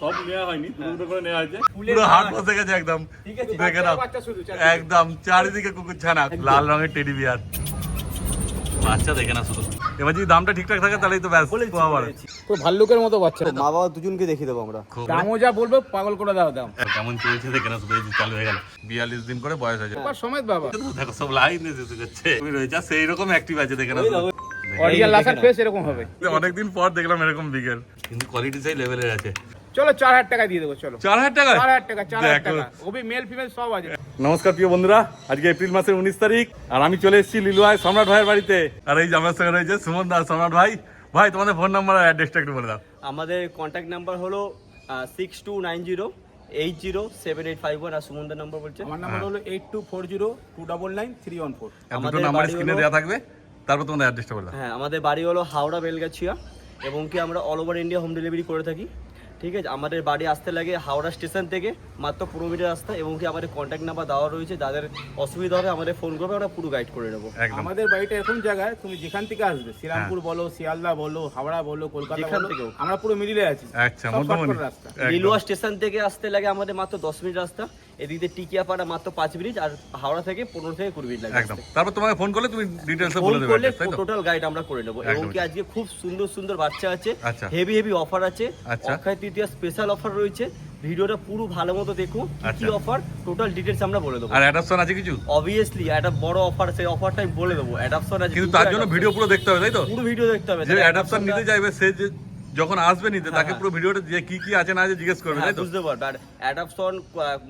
সব নেওয়া হয়নি দুটো করে নেওয়া হয়েছে। পুরো হাট বসে গেছে একদম। ঠিক আছে দেখে নাও। একদম চারিদিকে কুকুর ছানা লাল রঙের টেডি বিয়ার। বাচ্চা দেখে না শুধু। এবার যদি দামটা ঠিকঠাক থাকে তাহলেই তো ব্যাস পুরো ভাল্লুকের মতো বাচ্চা। মা বাবা দুজনকে দেখিয়ে দেবো আমরা। দামও যা বলব পাগল করে দাও দাম কেমন চলছে দেখে না শুধু চালু হয়ে গেল। বিয়াল্লিশ দিন করে বয়স হয়েছে সমেত বাবা। দেখো সব লাইন এসে যাচ্ছে তুমি রয়েছে সেই রকম অ্যাক্টিভ আছে দেখে না শুধু। অরিজিনাল লাসার ফেস এরকম হবে। অনেকদিন পর দেখলাম এরকম বিগের কিন্তু কোয়ালিটি সেই লেভেলের আছে। চলো চার হাজার টাকা দিয়ে দেবো চলো। চার হাজার টাকা চার হাজার টাকা চার হাজার টাকা। ওবি মেল ফিমেল সব আছে। নমস্কার প্রিয় বন্ধুরা আজকে এপ্রিল মাসের উনিশ তারিখ আর আমি চলে এসেছি লিলুয়ায় সম্রাট ভাইয়ের বাড়িতে। আর এই আমার সঙ্গে রয়েছে সুমন দাস সম্রাট ভাই। ভাই তোমাদের ফোন নাম্বার আর অ্যাড্রেসটা একটু বলে দাও। আমাদের কন্ট্যাক্ট নাম্বার হলো six two nine zero eight zero seven eight five one আর সুমনদার নাম্বার বলছে। আমার নাম্বার হলো eight two four zero two double nine three one four আমাদের নাম্বার স্ক্রিনে দেওয়া থাকবে তারপর তোমাদের অ্যাড্রেসটা বলে হ্যাঁ আমাদের বাড়ি হলো হাওড়া বেলগাছিয়া এবং কি আমরা all over India home delivery করে থাকি। ঠিক আছে? আমাদের বাড়ি আসতে লাগে হাওড়া স্টেশন থেকে মাত্র পনেরো মিটার রাস্তা এবং কি আমাদের কন্ট্যাক্ট নাম্বার দেওয়া রয়েছে যাদের অসুবিধা হবে আমাদের ফোন করবে আমরা পুরো গাইড করে নেব। আমাদের বাড়িটা এরকম জায়গায় তুমি যেখান থেকে আসবে শ্রীরামপুর বলো শিয়ালদা বলো হাওড়া বলো কলকাতা যেখান বলো আমরা পুরো মিডিলে আছি। আচ্ছা। লিলুয়া স্টেশন থেকে আসতে লাগে আমাদের মাত্র দশ মিনিট রাস্তা। এদিক দিয়ে টিকিয়াপাড়া মাত্র পাঁচ মিনিট আর হাওড়া থেকে পনেরো থেকে কুড়ি মিনিট লাগে একদম। তারপর তোমাকে ফোন করলে তুমি ডিটেলসে ফোন বলে দেবে করলে টোটাল গাইড আমরা করে নেব। এবং কি আজকে খুব সুন্দর সুন্দর বাচ্চা আছে। হেভি হেভি অফার আছে। আচ্ছা। অক্ষয় তৃতীয় স্পেশাল অফার রয়েছে। ভিডিওটা পুরো ভালো মতো দেখুন কি। অফার টোটাল ডিটেলস আমরা বলে দেবো। আর অ্যাডাপশন আছে কিছু? অবভিয়াসলি একটা বড় অফার সেই অফারটা আমি বলে দেবো। অ্যাডাপশন আছে কিন্তু তার জন্য। ভিডিও পুরো দেখতে হবে তাই তো? পুরো ভিডিও দেখতে হবে। যে অ্যাডাপশন নিতে চাইবে সে যে যখন আসবে নিতে তাকে হ্যাঁ। পুরো ভিডিওটা যে কি কি আছে না আছে জিজ্ঞেস করবে হ্যাঁ, তাই বুঝতে পারবে। আর অ্যাডাপশন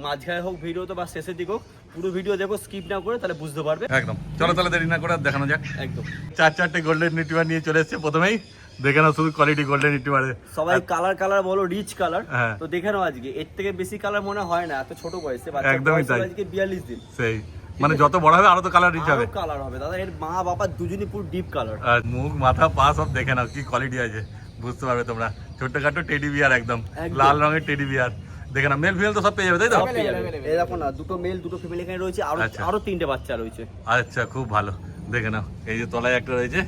মাঝখানে হোক ভিডিও তো বা শেষের দিক হোক পুরো ভিডিও দেখো স্কিপ না করে তাহলে বুঝতে পারবে। একদম। চলো তাহলে দেরি না করে দেখানো যাক। একদম। চার চারটে গোল্ডেন রিট্রিভার নিয়ে চলে এসেছে প্রথমেই। দেখে নাও শুধু কোয়ালিটি গোল্ডেন রিট্রিভারে সবাই কালার কালার বলো রিচ কালার হ্যাঁ। তো দেখে নাও আজকে এর থেকে বেশি কালার মনে হয় না এত ছোট বয়সে একদমই তাই। আজকে বিয়াল্লিশ দিন। সেই। মানে যত বড় হবে আরও তো কালার রিচ হবে। কালার হবে। দাদা এর মা বাবা দুজনই পুরো ডিপ কালার আর মুখ মাথা পা সব দেখে নাও কি কোয়ালিটি আছে। বুঝতে পারবে তোমরা। ছোট্টখাটো টেডি বিয়ার একদম। লাল রঙের টেডি বিয়ার দেখে না মেল ফিমেল তো সব পেয়ে যাবে তাই তো? দেখো না দুটো মেল দুটো ফিমেল এখানে রয়েছে আরও আচ্ছা। আরও তিনটে বাচ্চা রয়েছে। আচ্ছা খুব ভালো। দেখে নাও এই যে তলায় একটা রয়েছে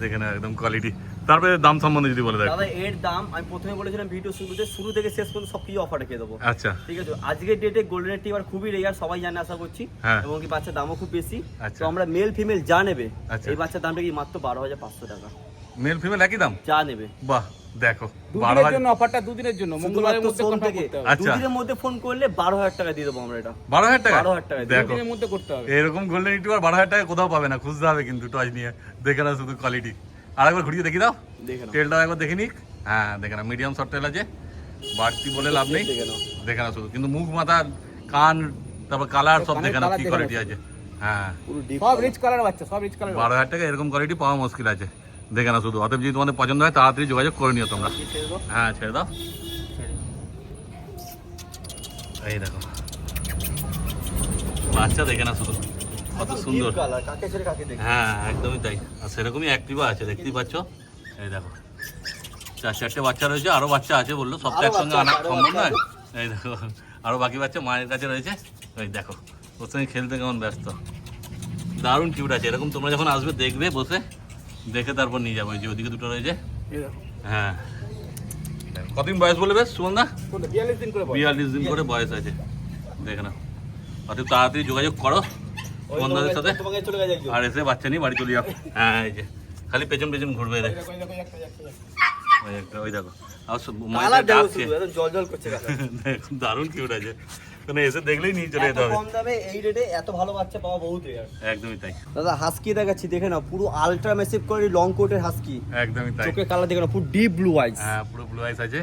দেখে নাও একদম কোয়ালিটি তারপরে দাম সম্বন্ধে যদি বলে দেখ দাদা এর দাম আমি প্রথমে বলেছিলাম ভিডিও শুরুতে শুরু থেকে শেষ পর্যন্ত সব কিছু অফার রেখে দেবো। আচ্ছা। ঠিক আছে? আজকের ডেটে গোল্ডেন টিভার খুবই রেয়ার সবাই জানে আশা করছি। হ্যাঁ। এবং কি বাচ্চার দামও খুব বেশি। আচ্ছা। তো আমরা মেল ফিমেল যা নেবে আচ্ছা। এই বাচ্চার দামটা কি মাত্র বারো হাজার পাঁচশো টাকা। মেল ফিমেল একই দাম? যা নেবে। বাহ দেখো দুদিনের জন্য অফারটা দুদিনের জন্য। মঙ্গলবারের মধ্যে কনফার্ম করতে হবে। আচ্ছা। দুদিনের মধ্যে ফোন করলে বারো হাজার টাকা দিয়ে দেবো আমরা এটা। বারো হাজার টাকা? 12,000 টাকা, দুদিনের মধ্যে করতে হবে। এরকম গোল্ডেন রিট্রিভার বারো হাজার টাকা কোথাও পাবে না খুঁজতে হবে কিন্তু টয় নিয়ে। দেখে না শুধু কোয়ালিটি আর ঘুরিয়ে দেখি দাও। দেখে নাও। টেলটাও একবার দেখে নিক। হ্যাঁ দেখে না মিডিয়াম শর্ট টেল আছে। বাড়তি বলে লাভ নেই। দেখে না শুধু। কিন্তু মুখ মাথা কান তারপর কালার সব দেখে না কি কোয়ালিটি আছে। হ্যাঁ। সব রিচ কালার বাচ্চা সব রিচ কালার বারো হাজার টাকা এরকম কোয়ালিটি পাওয়া মুশকিল আছে। দেখে না শুধু। অতএব যদি তোমাদের পছন্দ হয় তাড়াতাড়ি যোগাযোগ করে নিও তোমরা। হ্যাঁ ছেড়ে দাও। এই দেখো। বাচ্চা দেখে না শুধু। কত সুন্দর। হ্যাঁ একদমই তাই। আর সেরকমই অ্যাক্টিভা আছে দেখতেই পাচ্ছ। এই দেখো। চার চারটে বাচ্চা রয়েছে আরও বাচ্চা আছে বলল সব তো একসঙ্গে আনা সম্ভব নয়। এই দেখো আরও বাকি বাচ্চা মায়ের কাছে রয়েছে। এই দেখো ওর সঙ্গে খেলতে কেমন ব্যস্ত। দারুণ কিউট আছে এরকম তোমরা যখন আসবে দেখবে বসে। দেখে তারপর নিয়ে যাব যে ওদিকে দুটো রয়েছে। হ্যাঁ। কতদিন বয়স বলে বেশ সুমন দা বিয়াল্লিশ দিন করে বয়স। আছে। দেখে না অতএব তাড়াতাড়ি যোগাযোগ করো বন্ধুদের সাথে। আর এসে বাচ্চা নিয়ে বাড়ি চলে যাও। হ্যাঁ এই যে। খালি পেছন পেছন ঘুরবে দেখ। ওই দেখো। আর ডাকছে। দারুণ কিউট আছে। মানে এসে দেখলেই নিয়ে চলে যেতে হবে। কম দামে এই রেটে এত ভালো বাচ্চা পাওয়া বহুত রেয়ার একদমই তাই। দাদা হাস্কি দেখাচ্ছি দেখে নাও পুরো আলট্রা মেসিভ করে লং কোটের হাস্কি একদমই তাই। চোখের কালার দেখে নাও পুরো ডিপ ব্লু আইস হ্যাঁ পুরো ব্লু আইস আছে।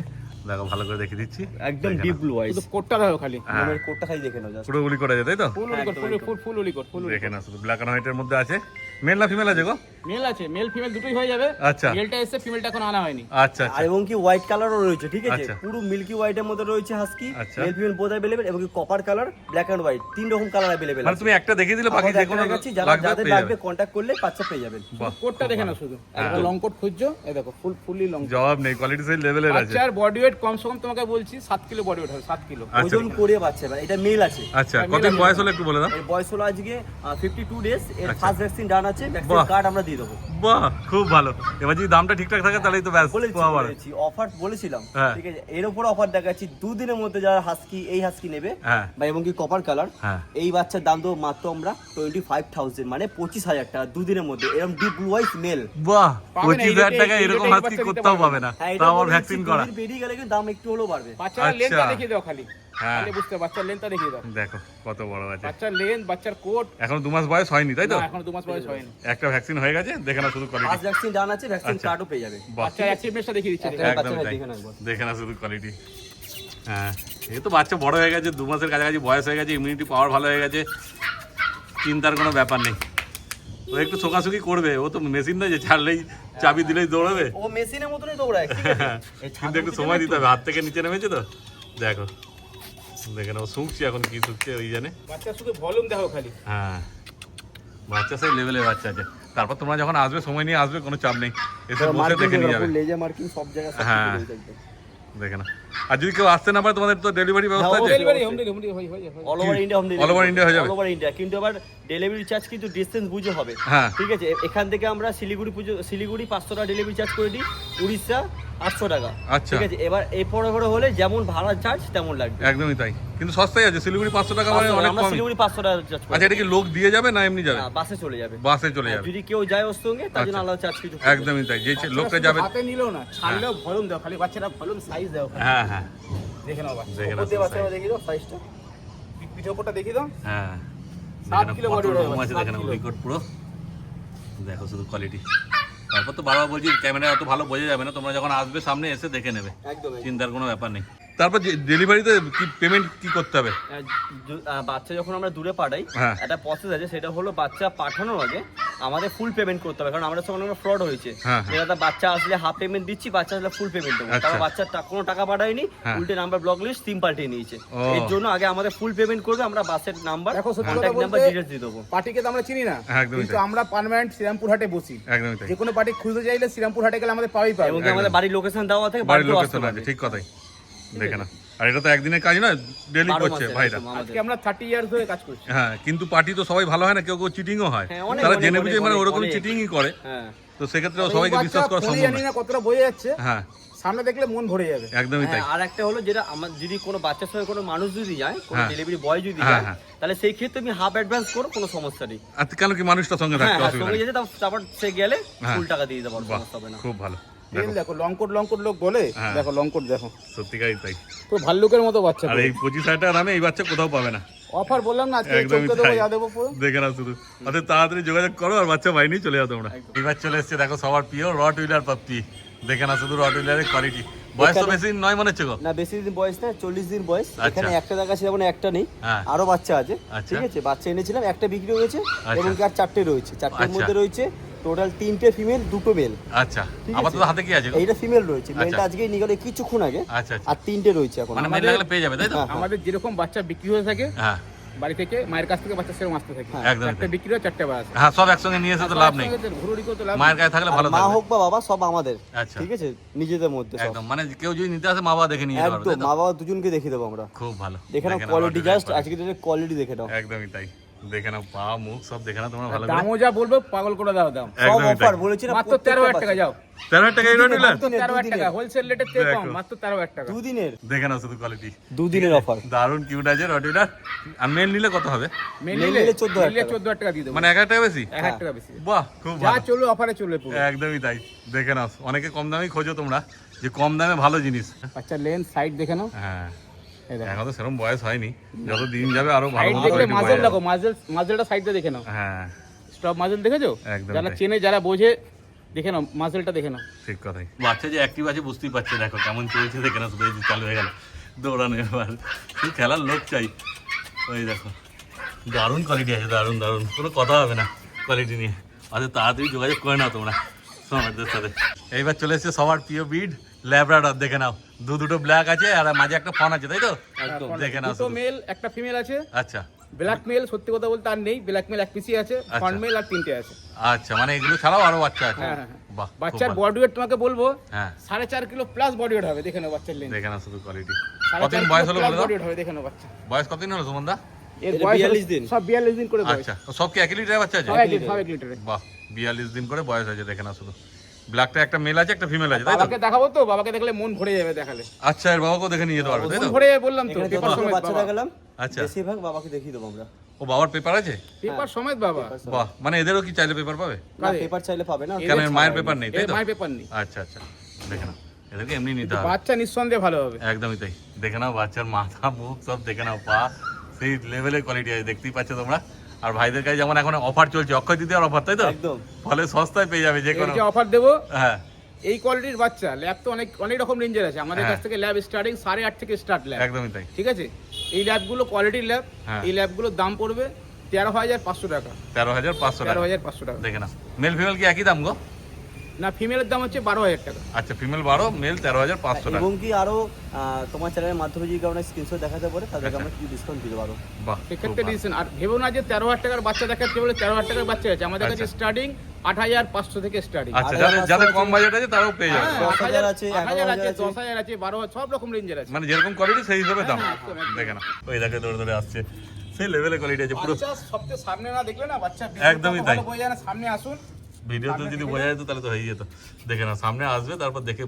দেখো ভালো করে দেখে দিচ্ছি। একদম ডিপ ব্লু আইস শুধু কোটটা দেখো খালি। হ্যাঁ। মোমের কোটটা খালি দেখে নাও জাস্ট পুরো গুলি করা যায় তাই তো? ফুল উলি কোট ফুল ফুল উলি কোট ফুল দেখে না শুধু ব্ল্যাক অ্যান্ড হোয়াইটের মধ্যে আছে। মেল না ফিমেল আছে গো? মেল আছে মেল ফিমেল দুটোই হয়ে যাবে। আচ্ছা। মেলটা এসে ফিমেলটা এখন আনা হয়নি। আচ্ছা আর আচ্ছা এবং কি হোয়াইট কালারও রয়েছে ঠিক আছে? আচ্ছা। পুরো মিল্কি হোয়াইটের মধ্যে রয়েছে হাস্কি। মেল ফিমেল বোধ অ্যাভেলেবেল এবং copper colour black and white তিন রকম কালার অ্যাভেলেবেল মানে তুমি একটা দেখিয়ে দিলে বাকি যে কোনো লাগবে যাদের পেয়ে লাগবে যাবে। কন্ট্যাক্ট করলে বাচ্চা পেয়ে যাবেন কোটটা দেখে না শুধু। একটা লং কোট খুঁজছো এই দেখো ফুল ফুললি লং জবাব নেই কোয়ালিটি সেই লেভেলের আছে। বাচ্চার বডি ওয়েট কমসে কম তোমাকে বলছি সাত কিলো বডি ওয়েট হবে সাত কিলো। আচ্ছা ওজন করে বাচ্চা এটা মেল আছে। আচ্ছা কতদিন বয়স হলে একটু বলে দাও। বয়স হলো আজকে ফিফটি টু ডেজ এর। ফার্স্ট ভ্যাকসিন ডান আছে ভ্যাকসিন কার্ড আমরা দিয়ে দেবো। বাহ খুব ভালো। এবার যদি দামটা ঠিকঠাক থাকে তাহলেই তো ব্যাস বলেছি পাওয়া ভালো। বলেছি অফার বলেছিলাম হ্যাঁ। ঠিক আছে? এর উপর অফার দেখাচ্ছি দুদিনের মধ্যে যারা হাস্কি এই হাস্কি নেবে হ্যাঁ। বা এবং কি কপার কালার হ্যাঁ। এই বাচ্চার দাম দেবো মাত্র আমরা টোয়েন্টি ফাইভ থাউজেন্ড মানে পঁচিশ হাজার টাকা দুদিনের মধ্যে। এরকম ডিপ ব্লু আইস মেল বাহ পঁচিশ হাজার টাকা এরকম হাসকি কোথাও পাবে না। তাও আবার ভ্যাকসিন করা বেরিয়ে গেলে কিন্তু দাম একটু হলেও বাড়বে। বাচ্চার আচ্ছা। লেন্থটা দেখিয়ে দাও খালি। হ্যাঁ। বুঝতে বাচ্চার লেন্থটা দেখিয়ে দাও। দেখো কত বড় আছে বাচ্চার লেন্থ বাচ্চার কোট এখন দু মাস বয়স হয়নি তাই তো? এখন এখনও দু মাস বয়স হয়নি। একটা ভ্যাকসিন হয়ে গেছে দেখে না শুধু কোয়ালিটি ফার্স্ট ভ্যাকসিন ডান আছে ভ্যাকসিন আচ্ছা। কার্ডও পেয়ে যাবে। বাচ্চার অ্যাচিভমেন্টটা দেখিয়ে দিচ্ছে। একদম দেখে না। দেখে না শুধু কোয়ালিটি হ্যাঁ এই তো বাচ্চা বড় হয়ে গেছে দু মাসের কাছাকাছি বয়স হয়ে গেছে ইমিউনিটি পাওয়ার ভালো হয়ে গেছে চিন্তার কোনো ব্যাপার নেই। ও একটু শোকাশুকি করবে ও তো মেশিন নয় যে ছাড়লেই চাবি দিলেই দৌড়াবে। ও মেশিনের মতনই দৌড়ায় ঠিক আছে। কিন্তু একটু সময় দিতে হবে হাত থেকে নিচে নেমেছে তো। দেখো দেখে না ও শুকছে এখন কি শুকছে ওই জানে। বাচ্চার শুধু ভলিউম দেখো খালি। হ্যাঁ। বাচ্চা সেই লেভেলের বাচ্চা আছে। তারপর তোমরা যখন আসবে সময় নিয়ে আসবে কোনো চাপ নেই। এসে বসে দেখে নিয়ে যাবে। লেজা মার্কিং সব জায়গায় হ্যাঁ। দেখে না আর যদি কেউ আসতে না পারে তোমাদের তো ডেলিভারি ব্যবস্থা আছে? ডেলিভারি হোম ডেলিভারি ডেলিভারি হয় হয় all over India home All over India হয়ে যাবে? অল ওভার ইন্ডিয়া কিন্তু আবার ডেলিভারি চার্জ কিন্তু ডিসটেন্স বুঝে হবে। হ্যাঁ। ঠিক আছে? এখান থেকে আমরা শিলিগুড়ি পুজো শিলিগুড়ি পাঁচশো টাকা ডেলিভারি চার্জ করে দিই। উড়িষ্যা আটশো টাকা। আচ্ছা। ঠিক আছে এবার এই পরে পরে হলে যেমন ভাড়া চার্জ তেমন লাগবে। একদমই তাই। কিন্তু সস্তাই আছে শিলিগুড়ি পাঁচশো টাকা মানে 500 অনেক আমরা কম। শিলিগুড়ি পাঁচশো টাকা চার্জ করি। আচ্ছা এটা কি লোক দিয়ে যাবে না এমনি যাবে? না, বাসে চলে যাবে। বাসে চলে যাবে। যদি কেউ যায় ওর সঙ্গে তার জন্য আচ্ছা। আলাদা চার্জ কিছু একদমই তাই। যে বাচ্চারা লোকটা যাবে হাতে নিলেও না ছাড়লেও ভলিউম দাও খালি বাচ্চারা ভলিউম সাইজ দাও হ্যাঁ হ্যাঁ। দেখে নাও বাচ্চা দেখে বাচ্চারা দেখিয়ে দাও সাইজটা পিঠে ওপরটা দেখিয়ে দাও। হ্যাঁ। সাত কিলো দেখে নাও রেকর্ড পুরো। দেখো শুধু কোয়ালিটি তারপর তো বাবা বলছি ক্যামেরা অত ভালো বোঝা যাবে না তোমরা যখন আসবে সামনে এসে দেখে নেবে। চিন্তার কোনো ব্যাপার নেই তারপর ডেলিভারিতে কি পেমেন্ট কি করতে হবে? বাচ্চা যখন আমরা দূরে পাঠাই হ্যাঁ। একটা প্রসেস আছে সেটা হলো বাচ্চা পাঠানোর আগে আমাদের ফুল পেমেন্ট করতে হবে। কারণ আমাদের সঙ্গে ফ্রড হয়েছে। হ্যাঁ, হ্যাঁ। বাচ্চা আসলে হাফ পেমেন্ট দিচ্ছি বাচ্চা আসলে ফুল পেমেন্ট দেবো। আচ্ছা। তারপর বাচ্চার টা- কোনো টাকা পাঠায়নি। উল্টে নাম্বার ব্লক লিস্ট সিম পাল্টিয়ে নিয়েছে। এর জন্য আগে আমাদের ফুল পেমেন্ট করবে আমরা বাসের নাম্বার কন্ট্যাক্ট নাম্বার ডিটেলস দিয়ে দেবো। পার্টিকে তো আমরা চিনি না। কিন্তু আমরা পার্মানেন্ট শ্রীরামপুর হাটে বসি যে কোনো পার্টি খুঁজতে চাইলে শ্রীরামপুর হাটে গেলে আমাদের পাওয়াই পাবে। এবং আমাদের বাড়ির লোকেশন দেওয়া থাকে বাড়ির লোকেশন আছে ঠিক কথাই। দেখে না আর এটা তো একদিনের কাজ না ডেলি করছে ভাইরা। আজকে আমরা থার্টি ইয়ার্স ধরে কাজ করছি। হ্যাঁ কিন্তু পার্টি তো সবাই ভালো হয় না কেউ কেউ চিটিংও হয়। হ্যাঁ, তারা জেনে বুঝে মানে ওরকম চিটিংই করে। হ্যাঁ। তো সেক্ষেত্রে সবাইকে বিশ্বাস করা সম্ভব না না কতটা বোঝা যাচ্ছে। হ্যাঁ। সামনে দেখলে মন ভরে যাবে। একদমই তাই। হ্যাঁ, আর একটা হলো যেটা আমার যদি কোনো বাচ্চার সঙ্গে কোনো মানুষ যদি যায় কোনো হ্যাঁ। ডেলিভারি বয় যদি হ্যাঁ, যায় হ্যাঁ। তাহলে সেই ক্ষেত্রে তুমি হাফ অ্যাডভান্স করো কোনো সমস্যা নেই। আর কেন কি মানুষটা সঙ্গে হ্যাঁ থাকতে হ্যাঁ, সঙ্গে যেতে তারপর- সে গেলে হ্যাঁ। ফুল টাকা দিয়ে দেবো সমস্যা হবে না। খুব ভালো। তেল দেখো দেখো লঙ্কট লঙ্কট লোক বলে হ্যাঁ। দেখো লঙ্কট দেখো। সত্যিকারই তাই। তো ভাল্লুকের মতো বাচ্চা আর এই পঁচিশ হাজার টাকা দামে এই বাচ্চা কোথাও পাবে না। অফার বললাম না আজকে একদমই দেবো যা দেবো পুরো। দেখে না শুধু। তাড়াতাড়ি যোগাযোগ করো আর বাচ্চা বাই নিয়ে চলে যাও তোমরা। এবার চলে এসছে দেখো সবার প্রিয় রট হুইলার পাপ্পি। দেখে না শুধু রট হুইলারের কোয়ালিটি বয়স তো বেশি নয় মনে হচ্ছে না বেশি দিন বয়স না চল্লিশ দিন বয়স। আচ্ছা। এখানে একটা দেখা ছিল মানে একটা নেই। হ্যাঁ। আরও বাচ্চা আছে আচ্ছা। ঠিক আছে? বাচ্চা এনেছিলাম একটা বিক্রি হয়েছে আচ্ছা। এবং আর চারটে রয়েছে? চারটের আচ্ছা। মধ্যে রয়েছে। টোটাল তিনটে ফিমেল দুটো মেল আচ্ছা আপাতত হাতে কি আছে এইটা ফিমেল রয়েছে। মেলটা আচ্ছা। আজকেই নিয়ে গেলে কিছুক্ষণ আগে আচ্ছা আচ্ছা। আর তিনটে রয়েছে এখন। মানে মেল লাগলে পেয়ে যাবে তাই তো? হ্যাঁ। আমাদের যেরকম বাচ্চা বিক্রি হয়ে থাকে হ্যাঁ। বাড়ি থেকে মায়ের কাছ থেকে বাচ্চা সেরকম আসতে থাকে। হ্যাঁ, চারটে বিক্রি হয় চারটে বার হ্যাঁ সব একসঙ্গে নিয়ে এসে তো লাভ নেই। মায়ের কাছে থাকলে ভালো মা হোক বা বাবা সব আমাদের। আচ্ছা। ঠিক আছে? নিজেদের মধ্যে একদম মানে কেউ যদি নিতে আসে মা বাবা দেখে নিয়ে পারবে একদম মা বাবা দুজনকে দেখিয়ে দেবো আমরা। খুব ভালো। দেখে নাও কোয়ালিটি জাস্ট আজকে কোয়ালিটি দেখে নাও। একদমই তাই। দেখে নাও পা মুখ সব দেখে নাও তোমরা ভালো দামও যা বলব পাগল করে দাও দাম সব একদমই তাই। অফার বলেছি না মাত্র টাকা যাও। টাকা রট হাজার টাকা হোলসেল রেটের থেকে কম মাত্র টাকা। দুদিনের। দেখে নাও শুধু কোয়ালিটি দুদিনের অফার দারুণ কিউট আছে রট আর মেল নিলে কত হবে? মেন মেন নিলে নিলে 14,000 নিলে টাকা। চোদ্দ হাজার টাকা দিয়ে দেবো। মানে এক হাজার টাকা বেশি? এক হাজার টাকা বেশি। বাহ খুব যা ভালো। চলবে অফারে চলবে পুরো। একদমই তাই। দেখে নাও অনেকে কম দামে খোঁজো তোমরা যে কম দামে ভালো জিনিস। বাচ্চার লেন্থ সাইড দেখে নাও। হ্যাঁ। এখন তো সেরকম বয়স হয়নি। যত দিন যাবে আরও ভালো দেখলে মাজেল দেখো মাজেল মাজেলটা সাইডটা দেখে নাও। হ্যাঁ। স্টপ মাজেল দেখেছ? একদম যারা চেনে যারা বোঝে দেখে নাও মাজেলটা দেখে নাও। ঠিক কথাই। বাচ্চা যে অ্যাক্টিভ আছে বুঝতেই পারছে দেখো কেমন চলছে দেখে না শুধু চালু হয়ে গেল। দৌড়ানো এবার। শুধু খেলার লোক চাই। ওই দেখো। দারুণ কোয়ালিটি আছে দারুণ দারুণ। কোনো কথা হবে না কোয়ালিটি নিয়ে। আচ্ছা তাড়াতাড়ি যোগাযোগ করে নাও তোমরা। সমাজদের সাথে। এইবার চলে এসেছে সবার প্রিয় বিড ল্যাবরাডর দেখে নাও। দু দুটো ব্ল্যাক আছে আর মাঝে একটা ফন আছে তাই তো? দেখে নাও দুটো মেল একটা ফিমেল আছে। আচ্ছা। ব্ল্যাক মেল সত্যি কথা বলতে আর নেই। ব্ল্যাক মেল এক পিসি আছে ফ্রন্ট মেল আর তিনটে আছে। আচ্ছা মানে এগুলো ছাড়াও আরও বাচ্চা আছে। হ্যাঁ, হ্যাঁ, হ্যাঁ। বাহ বাচ্চার বডি ওয়েট তোমাকে বলব হ্যাঁ। সাড়ে চার কিলো প্লাস বডি ওয়েট হবে দেখে নাও বাচ্চার লেন্থ দেখে নাও শুধু কোয়ালিটি কতদিন বয়স হলো প্লাস বলে দাও বডি ওয়েট হবে দেখে নাও বাচ্চা। বয়স কতদিন হলো সুমন দা এর বয়স 42 দিন। সব বিয়াল্লিশ দিন করে বয়স। আচ্ছা সব কি একই লিটারের বাচ্চা আছে? সব এক লিটার সব এক বাহ বিয়াল্লিশ দিন করে বয়স আছে দেখে না শুধু। ব্ল্যাকটা একটা মেল আছে একটা ফিমেল আছে তাই তো? বাবাকে দেখাবো তো? বাবাকে দেখলে মন ভরে যাবে দেখালে। আচ্ছা এর বাবাকেও দেখে নিয়ে যেতে পারবে তাই মন তো ভরে যাবে বললাম তো পেপার সমেত বাচ্চা দেখালাম আচ্ছা। বেশিরভাগ বাবাকে দেখিয়ে দেবো আমরা। ও বাবার পেপার আছে? পেপার সমেত বাবা। বাহ মানে এদেরও কি চাইলে পেপার পাবে? না পেপার চাইলে পাবে না। কেন মায়ের পেপার নেই তাই তো? মাই পেপার নেই। আচ্ছা আচ্ছা দেখে নাও এদেরকে এমনি নিতে হবে। বাচ্চা নিঃসন্দেহে ভালো হবে। একদমই তাই। দেখে নাও বাচ্চার মাথা মুখ সব দেখে নাও পা সেই লেভেলের কোয়ালিটি আছে দেখতেই পাচ্ছ তোমরা। আর ভাইদের কাছে যেমন এখন অফার চলছে অক্ষয় তৃতীয়ার অফার তাই তো? একদম। ফলে সস্তায় পেয়ে যাবে যে কোনো অফার দেবো হ্যাঁ। এই কোয়ালিটির বাচ্চা ল্যাব তো অনেক অনেক রকম রেঞ্জের আছে। আমাদের হ্যাঁ। কাছ থেকে ল্যাব স্টার্টিং সাড়ে আট থেকে স্টার্ট ল্যাব একদমই তাই। ঠিক আছে? এই ল্যাবগুলো কোয়ালিটির ল্যাব এই এই ল্যাবগুলোর দাম পড়বে তেরো হাজার পাঁচশো টাকা। তেরো হাজার পাঁচশো তেরো হাজার পাঁচশো টাকা। দেখে না মেল ফিমেল কি একই দাম গো? না ফিমেলের দাম হচ্ছে বারো হাজার টাকা। আচ্ছা ফিমেল বারো মেল তেরো হাজার পাঁচশো টাকা। এবং কি আরও তোমার চ্যানেলের মাধ্যমে যদি কারণে স্ক্রিনশট দেখাতে পারে তাদেরকে আচ্ছা। আমরা কিছু ডিসকাউন্ট দিতে পারো বাহ সেক্ষেত্রে আর ভেবো না যে তেরো হাজার টাকার বাচ্চা দেখাচ্ছে বলে তেরো হাজার টাকার বাচ্চা আছে। আমাদের কাছে আচ্ছা। স্টার্টিং আট হাজার পাঁচশো থেকে স্টার্টিং আচ্ছা যাদের যাদের কম বাজেট আছে। তারাও পেয়ে যাবে। হ্যাঁ, দশ হাজার আছে, আট হাজার আছে দশ হাজার আছে বারো হাজার সব রকম রেঞ্জের আছে। মানে যেরকম কোয়ালিটি সেই হিসাবে দাম। হ্যাঁ। দেখে না ওই দেখে দৌড়ে দৌড়ে আসছে। সেই লেভেলে কোয়ালিটি আছে পুরো সবচেয়ে সামনে না দেখলে না বাচ্চা একদমই তাই। সামনে আসুন। ভিডিওতে যদি বোঝা যেত তাহলে তো হয়ে যেত। দেখে না সামনে আসবে তারপর দেখে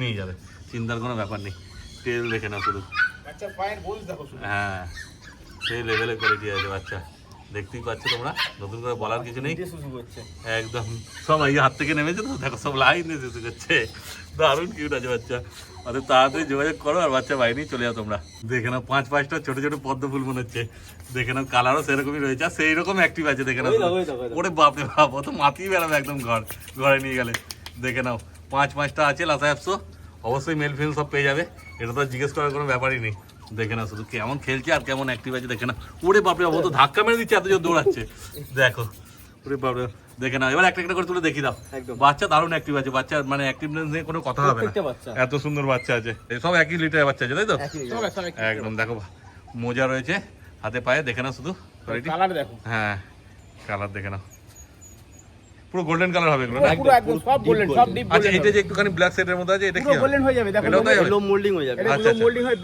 নিয়ে যাবে। চিন্তার কোনো ব্যাপার নেই। তেল দেখে না দেখো শুধু। হ্যাঁ সেই লেভেলে কোয়ালিটি আছে বাচ্চা। দেখতেই পাচ্ছ তোমরা নতুন করে বলার কিছু নেই। একদম সব এই হাত থেকে নেমেছে তো দেখো সব লাইন দিয়ে শুরু করছে। দারুণ কিউট আছে বাচ্চা। অত তাড়াতাড়ি যোগাযোগ করো আর বাচ্চা বাইরেই চলে যাও তোমরা। দেখে নাও পাঁচ পাঁচটা ছোট ছোট পদ্ম ফুল মনে হচ্ছে। দেখে নাও কালারও সেরকমই রয়েছে। আর সেই রকম অ্যাক্টিভ আছে দেখে নাও। ওরে বাপরে বাপ ও তো মাতিয়ে বেড়াবে একদম ঘর ঘরে নিয়ে গেলে। দেখে নাও পাঁচ পাঁচটা আছে লাসা অ্যাপসও অবশ্যই মেল ফিল সব পেয়ে যাবে। এটা তো জিজ্ঞেস করার কোনো ব্যাপারই নেই। দেখে না শুধু কেমন খেলছে আর কেমন অ্যাক্টিভ আছে দেখে না ওরে বাপরে বাপ, তো ধাক্কা মেরে দিচ্ছে এত জোর দৌড়াচ্ছে। দেখো ওরে বাপরে দেখে না এবার একটা একটা করে তুলে দেখি দাও। একদম। বাচ্চা দারুণ অ্যাক্টিভ আছে বাচ্চার মানে অ্যাক্টিভনেস নিয়ে কোনো কথা হবে না। এত সুন্দর বাচ্চা আছে। সব একই লিটারের বাচ্চা আছে তাই তো? একদম দেখো মোজা রয়েছে হাতে পায়ে দেখে না শুধু। কালার দেখো। হ্যাঁ কালার দেখে নাও। পুরো গোল্ডেন কালার হবে এগুলো না? পুরো একদম সব গোল্ডেন সব ডিপ আচ্ছা এটা যে একটুখানি ব্ল্যাক সেটের মধ্যে আছে এটা কি পুরো গোল্ডেন হয়ে যাবে দেখো লো মোল্ডিং হয়ে যাবে। এটা আচ্ছা, আচ্ছা। মোল্ডিং হয়ে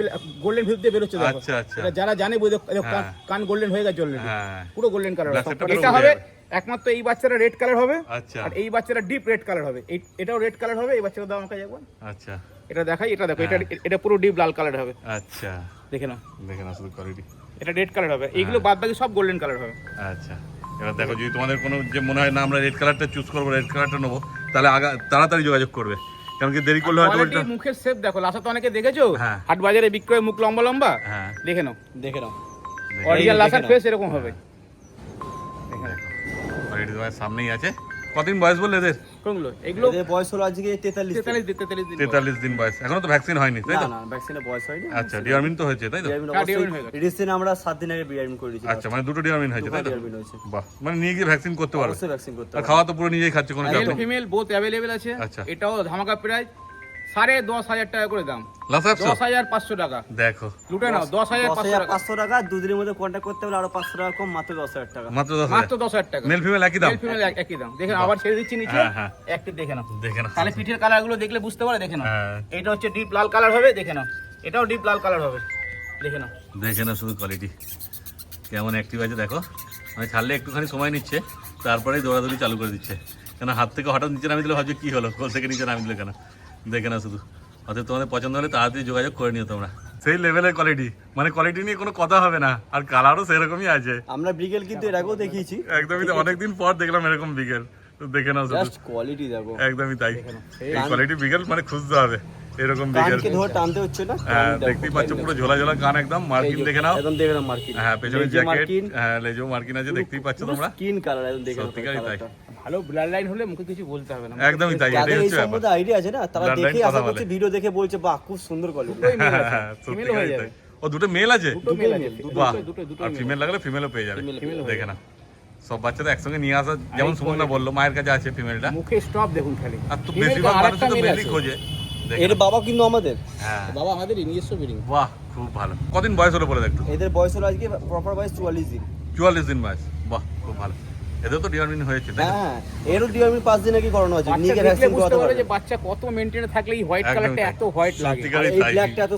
গোল্ডেন ভিউতে বেরোচ্ছে দেখো। আচ্ছা, আচ্ছা। যারা জানে বুঝে হ্যাঁ। কান- গোল্ডেন হয়ে গেছে অলরেডি হ্যাঁ। পুরো গোল্ডেন কালার এটা হবে একমাত্র এই বাচ্চাটা রেড কালার হবে আচ্ছা। আর এই বাচ্চাটা ডিপ রেড কালার হবে। এই- এটাও রেড কালার হবে এই বাচ্চাটার দাম আমাকে একবার। আচ্ছা। এটা দেখাই এটা দেখো হ্যাঁ। এটা এটা পুরো ডিপ লাল কালার হবে। আচ্ছা। দেখে নাও। দেখে না শুধু কোয়ালিটি এটা রেড কালার হবে। এইগুলো বাদ বাকি সব গোল্ডেন কালার হবে। আচ্ছা। এবার দেখো যদি তোমাদের কোনো যে মনে হয় না আমরা রেড কালারটা চুজ করব রেড কালারটা নেব তাহলে আগা তাড়াতাড়ি যোগাযোগ করবে। কারণ কি দেরি করলে হয়তো মুখের শেপ দেখো লাসা তো অনেকে দেখেছ? হ্যাঁ। হাট বাজারে বিক্রয় মুখ লম্বা লম্বা? হ্যাঁ। দেখে নাও। দেখে নাও। দেখে- অরিজিনাল লাসার ফেস এরকম হবে। দেখে নাও। সামনেই আছে। কতদিন বয়স বললে এদের? কোনগুলো? এগুলো এদের বয়স হলো আজকে তেতাল্লিশ তেতাল্লিশ দিন তেতাল্লিশ দিন বয়স। তেতাল্লিশ দিন বয়স। এখনও তো ভ্যাকসিন হয়নি তাই তো? না না ভ্যাকসিনে বয়স হয়নি। আচ্ছা ডিয়ারমিন তো হয়েছে তাই তো? ডিআরমিন হ্যাঁ, ডিআরমিন হয়ে গেছে। রিসেন্ট আমরা 7 দিন আগে ডিআরমিন করে দিয়েছি। আচ্ছা মানে দুটো ডিয়ারমিন হয়েছে তাই তো? ডিআরমিন হয়েছে। বাহ মানে নিয়ে গিয়ে ভ্যাকসিন করতে পারো অবশ্যই ভ্যাকসিন করতে পারো খাওয়া তো পুরো নিজেই খাচ্ছে কোনো চাপ নেই ফিমেল বোথ অ্যাভেলেবেল আছে। আচ্ছা। এটাও ধামাকা প্রাইস সাড়ে দশ হাজার টাকা করে দাম। দশ হাজার পাঁচশো টাকা। দেখো। লুটে নাও দশ হাজার পাঁচশো টাকা। দুদিনের মধ্যে কন্ট্যাক্ট করতে হলে আরও পাঁচশো টাকা কম মাত্র দশ হাজার টাকা। মাত্র দশ মাত্র দশ হাজার টাকা। মেল ফিমেল একই দাম? ফিমেল একই দাম। দেখেন আবার ছেড়ে দিচ্ছি নিচে। হ্যাঁ, হ্যাঁ। একটু দেখে নাও। দেখে না তাহলে পিঠের কালারগুলো দেখলে বুঝতে পারে দেখে নাও। হ্যাঁ। এটা হচ্ছে ডিপ লাল কালার হবে দেখে নাও। এটাও ডিপ লাল কালার হবে। দেখে নাও। দেখে না শুধু কোয়ালিটি কেমন অ্যাক্টিভ আছে দেখো। মানে ছাড়লে একটুখানি সময় নিচ্ছে তারপরেই দৌড়াদৌড়ি চালু করে দিচ্ছে। কেন হাত থেকে হঠাৎ নিচে নামি দিলে ভাবছ কি হলো? কোল থেকে নিচে নামি দিলে কেন? দেখে না শুধু। অর্থাৎ তোমাদের পছন্দ হলে তাড়াতাড়ি যোগাযোগ করে নিও তোমরা। সেই লেভেলের কোয়ালিটি মানে কোয়ালিটি নিয়ে কোনো কথা হবে না। আর কালারও সেরকমই আছে। আমরা বিকেল কিন্তু এর আগেও দেখিয়েছি। একদমই তো অনেকদিন পর দেখলাম এরকম বিকেল। তো দেখে নাও শুধু। জাস্ট কোয়ালিটি দেখো। একদমই তাই। এই কোয়ালিটি বিকেল মানে খুঁজতে হবে। এরকম ধরে টানতে হচ্ছে না? হ্যাঁ দেখতেই পাচ্ছ পুরো ঝোলা ঝোলা কান একদম। মার্কিন দেখে নাও। একদম দেখে নাও মার্কিন। হ্যাঁ পেছনে জ্যাকেট। হ্যাঁ লেজো মার্কিন আছে দেখতেই পাচ্ছ তোমরা। স্কিন কালার একদম দেখে নাও সত্যিকারই তাই। ভালো ব্লাড লাইন হলে মুখে কিছু বলতে হবে না। একদমই তাই এটাই হচ্ছে ব্যাপার। আইডিয়া আছে না? তারা কথা আশা করছে ভিডিও দেখে বলছে বাহ খুব সুন্দর কোয়ালিটি মেল আছে হ্যাঁ, ফিমেল হয়ে সত্যিকারই যাবে তাই। ও দুটো মেল আছে? দুটো দুটো বাহ। দুটো দুটো আর ফিমেল লাগলে ফিমেলও পেয়ে যাবে। দেখে না সব বাচ্চাদের একসঙ্গে নিয়ে আসা যেমন সুমনদা বলল মায়ের কাছে আছে ফিমেলটা মুখে স্টপ দেখুন খালি। আর তো বেশিরভাগ মানুষ তো মেলই খোঁজে। দেখে এর বাবা কিন্তু আমাদের। হ্যাঁ। বাবা আমাদের নিজস্ব ব্রিডিং বাহ খুব ভালো। কদিন বয়স হলো বলে দেখো এদের বয়স হলো আজকে প্রপার বয়স চুয়াল্লিশ দিন। চুয়াল্লিশ দিন বয়স। বাহ খুব ভালো। এদের তো ডিওয়ার্মিং হয়েছে তাই হ্যাঁ এরও ডিওমি পাঁচ দিন আগে করানো আছে নিকে ভ্যাকসিন করাতে পারবে যে বাচ্চা কত থাকলে এই হোয়াইট কালারটা এত হোয়াইট লাগে। এই ব্ল্যাকটা এত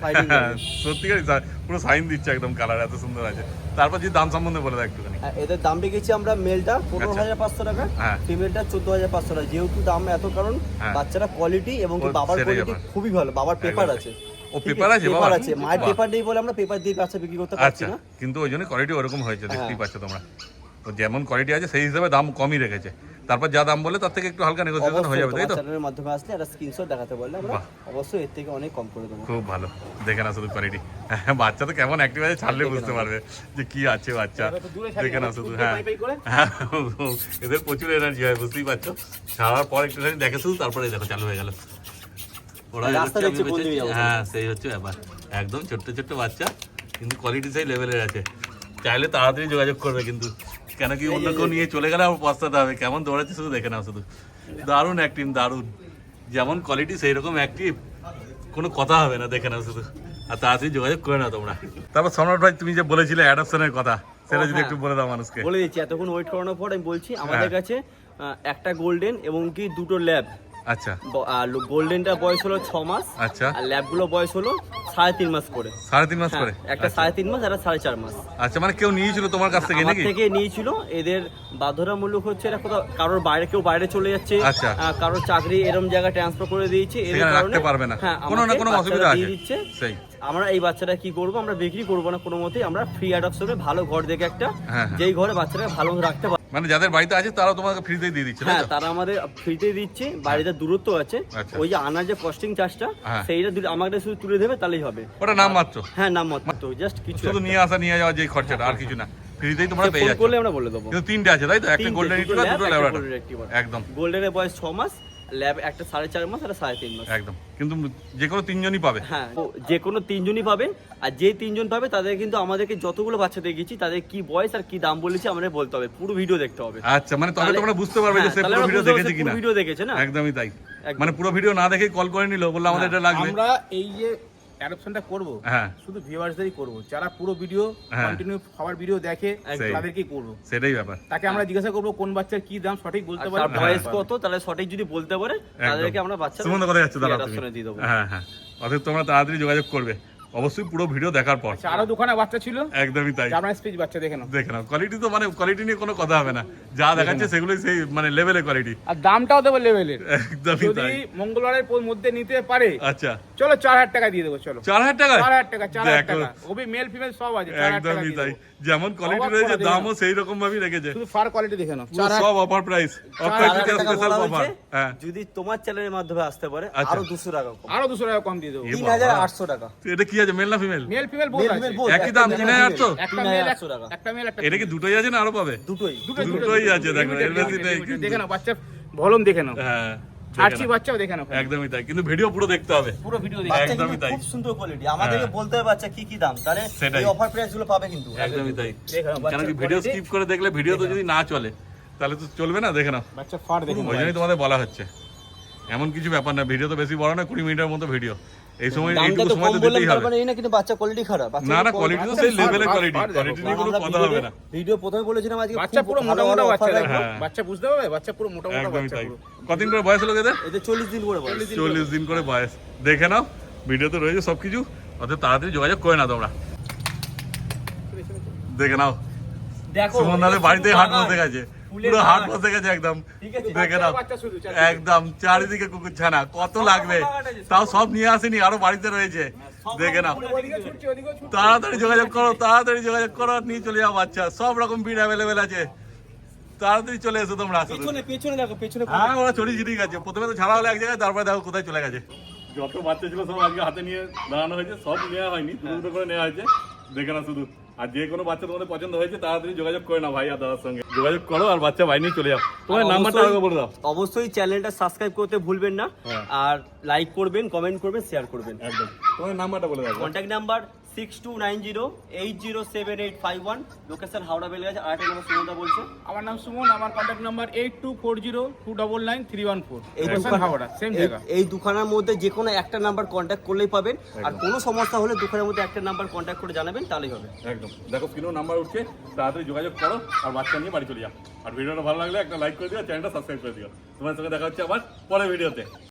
সাইডিং হ্যাঁ, সত্যিকারই। পুরো সাইন দিচ্ছে একদম কালার এত সুন্দর আছে। তারপর যে দাম সম্বন্ধে বলে দাও একটুখানি। এদের দাম রেখেছি আমরা মেলটা পনেরো আচ্ছা। হাজার পাঁচশো টাকা হ্যাঁ। ফিমেলটা চোদ্দ হাজার পাঁচশো টাকা। যেহেতু দাম এত কারণ হ্যাঁ। বাচ্চারা কোয়ালিটি এবং বাবার কোয়ালিটি খুবই ভালো। বাবার পেপার আছে। ও, paper আছে? বাবা? পেপার আছে। মায়ের পেপার নেই বলে আমরা পেপার দিয়ে বাচ্চা বিক্রি করতে পারছি আচ্ছা। না। কিন্তু ওই জন্য কোয়ালিটি ওরকম হয়েছে দেখতেই হ্যাঁ। পাচ্ছ তোমরা। তো যেমন কোয়ালিটি আছে সেই হিসাবে দাম কমই রেখেছে। তারপর যা দাম বলে তার থেকে একটু হালকা নেগোসিয়েশন হয়ে যাবে তাই তো? চ্যানেলের মাধ্যমে আসলে একটা স্ক্রিনশট দেখাতে বললে আমরা অবশ্যই এর থেকে অনেক কম করে দেবো। খুব ভালো। দেখে না শুধু কোয়ালিটি বাচ্চা তো কেমন অ্যাক্টিভ আছে ছাড়লে বুঝতে পারবে যে কি আছে বাচ্চা। দেখে না শুধু হ্যাঁ। হ্যাঁ, এদের প্রচুর এনার্জি হয় বুঝতেই পারছ। ছাড়ার পর একটুখানি দেখে শুধু তারপরে দেখো চালু হয়ে গেল। ওরা। হ্যাঁ সেই হচ্ছে ব্যাপার। একদম ছোট্ট ছোট্ট বাচ্চা কিন্তু কোয়ালিটি সেই লেভেলের আছে। চাইলে তাড়াতাড়ি যোগাযোগ করবে কিন্তু। কেন কি অন্য কেউ নিয়ে চলে গেলে আমার পস্তাতে হবে? কেমন দৌড়াচ্ছে শুধু দেখে নাও শুধু। দারুণ অ্যাক্টিভ দারুণ। যেমন কোয়ালিটি সেই রকম অ্যাক্টিভ কোনো কথা হবে না দেখে নাও শুধু। আর তাড়াতাড়ি যোগাযোগ করে নাও তোমরা। তারপর সম্রাট ভাই তুমি যে বলেছিলে অ্যাডাপশনের কথা সেটা যদি হ্যাঁ। একটু বলে দাও মানুষকে। বলে দিচ্ছি এতক্ষণ ওয়েট করানোর পর আমি বলছি আমাদের হ্যাঁ। কাছে একটা গোল্ডেন এবং কি দুটো ল্যাব আচ্ছা। গোল্ডেনটা বয়স হলো ছ মাস। আচ্ছা। আর ল্যাবগুলো বয়স হলো সাড়ে তিন মাস করে সাড়ে তিন মাস হ্যাঁ, করে একটা সাড়ে তিন মাস একটা সাড়ে চার মাস। আচ্ছা মানে কেউ নিয়েছিল তোমার কাছ থেকে নাকি? থেকে নিয়েছিল। এদের বাধ্যতামূলক হচ্ছে এরা কোথাও কারোর বাইরে কেউ বাইরে চলে যাচ্ছে। আচ্ছা। কারোর চাকরি এরম জায়গায় ট্রান্সফার করে দিয়েছে। এদের কারণে রাখতে পারবে না। হ্যাঁ কোনো না কোনো অসুবিধা আছে। দিচ্ছে। সেই। আমরা এই বাচ্চাটা কি করব? আমরা বিক্রি করব না কোনো মতেই। আমরা ফ্রি অ্যাডপশনে ভালো ঘর দেখে একটা হ্যাঁ, হ্যাঁ। যেই ঘরে বাচ্চারা ভালো রাখতে মানে যাদের বাড়িতে আছে তারা তোমাকে ফ্রিতেই দিয়ে দিচ্ছে হ্যাঁ তারা আমাদের ফ্রিতে দিচ্ছে বাড়িতে দূরত্ব আছে। আচ্ছা। ওই যে আনার যে কস্টিং চার্জটা হ্যাঁ। সেইটা আমাদের শুধু তুলে দেবে তাহলেই হবে। ওটা নাম মাত্র? হ্যাঁ নাম মাত্র। জাস্ট কিছু শুধু নিয়ে আসা নিয়ে যাওয়া যে খরচাটা আর কিছু না। ফ্রিতেই তোমরা পেয়ে যাচ্ছ। করলে আমরা বলে দেবো। কিন্তু তিনটে আছে তাই তো? একটা গোল্ডেন এর রিট্রিভার দুটো ল্যাবরেটর। একদম। গোল্ডেনের বয়স ছ মাস ল্যাব একটা সাড়ে চার মাস আর সাড়ে তিন মাস। একদম। কিন্তু যে কোনো তিনজনই পাবে। হ্যাঁ যে কোনো তিনজনই পাবে আর যে তিনজন পাবে তাদের কিন্তু আমাদেরকে যতগুলো বাচ্চা দেখেছি তাদের কি বয়স আর কি দাম বলেছি আমাদের বলতে হবে পুরো ভিডিও দেখতে হবে। আচ্ছা মানে তবে তাহলে- তোমরা বুঝতে পারবে যে হ্যাঁ, সে পুরো ভিডিও দেখেছে কিনা। ভিডিও দেখেছে না? একদমই তাই। মানে পুরো ভিডিও না দেখে কল করে নিল বলল আমাদের এটা লাগবে। আমরা এই যে অ্যাডপশনটা করব হ্যাঁ। শুধু ভিউয়ার্সদেরই করব। যারা পুরো ভিডিও হ্যাঁ। কন্টিনিউ সবার ভিডিও দেখে তাদেরকেই করব। সেটাই ব্যাপার। তাকে আমরা জিজ্ঞাসা করব কোন বাচ্চার কি দাম সঠিক বলতে পারে? তার বয়স কত? তাহলে সঠিক যদি বলতে পারে তাদেরকে আমরা বাচ্চা সুমন্ত কোথায় যাচ্ছে? তুমি। দিয়ে দেবো। হ্যাঁ হ্যাঁ। অতএব তোমরা তাড়াতাড়ি যোগাযোগ করবে। অবশ্যই পুরো ভিডিও দেখার পর। আচ্ছা আরও দুখানা বাচ্চা ছিল? একদমই তাই। জার্মান স্পিচ বাচ্চা দেখে নাও। দেখে নাও। কোয়ালিটি তো মানে কোয়ালিটি নিয়ে কোনো কথা হবে না। যা দেখাচ্ছে সেগুলোই সেই মানে লেভেলের কোয়ালিটি আর দামটাও দেবো লেভেলের একদমই তাই। যদি মঙ্গলবারের পর মধ্যে নিতে পারে আচ্ছা। চলো চার হাজার টাকা দিয়ে দেবো চলো। চার হাজার টাকা? চার হাজার টাকা চার হাজার দেখো। টাকা। ওবি মেল ফিমেল সব আছে একদমই তাই। যেমন কোয়ালিটি রয়েছে দামও সেই রকম ভাবেই রেখেছে। শুধু ফার কোয়ালিটি দেখে নাও। সব অফার প্রাইস হাজার স্পেশাল অফার হ্যাঁ। যদি তোমার চ্যানেলের মাধ্যমে আসতে পারে আচ্ছা। আরও দুশো টাকা কম। আরও দুশো টাকা কম দিয়ে দেবো। এ তিন বাবা। হাজার আটশো টাকা। এটা কি আছে মেল না ফিমেল মেল ফিমেল বোথ আছে। একই দাম, male, তিন একটা মেল হাজার আটশো টাকা। একটা মেল একটা এটা কি দুটোই আছে না আরও পাবে? দুটোই। দুটোই দুটোই আছে, দেখো, এর বেশি নেই। দেখে নাও বাচ্চা ভলম দেখে নাও। হ্যাঁ। ছাড়ছি বাচ্চাও দেখে নাও একদমই তাই কিন্তু ভিডিও পুরো দেখতে হবে। পুরো ভিডিও দেখে একদমই তাই। খুব সুন্দর কোয়ালিটি আমাদেরকে হ্যাঁ। বলতে হবে বাচ্চা কি কি দাম? তাহলে সেটাই। এই অফার প্রাইসগুলো পাবে কিন্তু। একদমই তাই। কি ভিডিও স্কিপ করে দেখলে ভিডিও তো যদি না চলে তাহলে তো চলবে না দেখে নাও। বাচ্চা ফার দেখে ওই জন্যই তোমাদের বলা হচ্ছে। এমন কিছু ব্যাপার না ভিডিও তো বেশি বড় না কুড়ি মিনিটের মতো ভিডিও এই সময় এইটুকু তো সময় তো দিতেই হবে। মানে এই না কিন্তু বাচ্চা কোয়ালিটি খারাপ। না না কোয়ালিটি তো সেই কোয়ালিটি কোয়ালিটি নিয়ে কোনো কথা হবে না। ভিডিও- প্রথমে বলেছিলাম আজকে বাচ্চা পুরো মোটা মোটা বাচ্চা। বাচ্চা বুঝতে পারবে? বাচ্চা পুরো মোটা মোটা বাচ্চা কতদিন করে বয়স হলো এদের এদের চল্লিশ দিন করে বয়স। চল্লিশ দিন করে বয়স। দেখে নাও ভিডিওতে রয়েছে সবকিছু। অতএব তাড়াতাড়ি যোগাযোগ করে না তোমরা। দেখে নাও। দেখো সুমন বাড়িতে হাট বসে গেছে। পুরো হাট বসে গেছে একদম। ঠিক আছে, দেখে নাও। একদম চারিদিকে কুকুর ছানা কত লাগবে? তাও সব নিয়ে আসেনি আরও বাড়িতে রয়েছে। দেখে নাও। তাড়াতাড়ি যোগাযোগ করো তাড়াতাড়ি যোগাযোগ করো নিয়ে চলে যাও বাচ্চা। সব রকম ভিড় অ্যাভেলেবেল আছে। তাড়াতাড়ি চলে এসো তোমরা পেছনে পেছনে দেখো পেছনে হ্যাঁ ওরা ছড়িয়ে ছিটিয়ে গেছে। প্রথমে তো ছাড়া হলো এক জায়গায় তারপরে দেখো কোথায় চলে গেছে। যত বাচ্চা ছিল সব আজকে হাতে নিয়ে দাঁড়ানো হয়েছে সব নেওয়া হয়নি দুটো দুটো করে নেওয়া হয়েছে। দেখে না শুধু। আর যে কোনো বাচ্চা তোমাদের পছন্দ হয়েছে তাড়াতাড়ি যোগাযোগ করে না ভাই আর দাদার সঙ্গে। যোগাযোগ করো আর বাচ্চা ভাই নিয়ে চলে যাও। তোমার নাম্বারটা আগে বলে দাও। অবশ্যই চ্যানেলটা সাবস্ক্রাইব করতে ভুলবেন না। হ্যাঁ। আর লাইক করবেন কমেন্ট করবেন শেয়ার করবেন। একদম। তোমার নাম্বারটা বলে দাও। Contact number six two nine zero eight zero seven eight five one location Howrah Belgachia আর একটা নম্বর সুমনদা বলছে। আমার নাম সুমন আমার contact number eight two four zero two double nine three one four এই দোকান- হাওড়া সেম জায়গা। এই দুখানার মধ্যে যে কোনো একটা নাম্বার কন্ট্যাক্ট করলেই পাবেন। আর কোনো সমস্যা হলে দোকানের মধ্যে একটা নাম্বার কন্ট্যাক্ট করে জানাবেন তাহলেই হবে। একদম। দেখো স্ক্রিনেও নাম্বার উঠছে তাড়াতাড়ি যোগাযোগ করো আর বাচ্চা নিয়ে বাড়ি চলে যাও। আর ভিডিওটা ভালো লাগলে একটা লাইক করে দিও চ্যানেলটা সাবস্ক্রাইব করে দিও। তোমার সঙ্গে দেখা হচ্ছে আবার পরের ভিডিওতে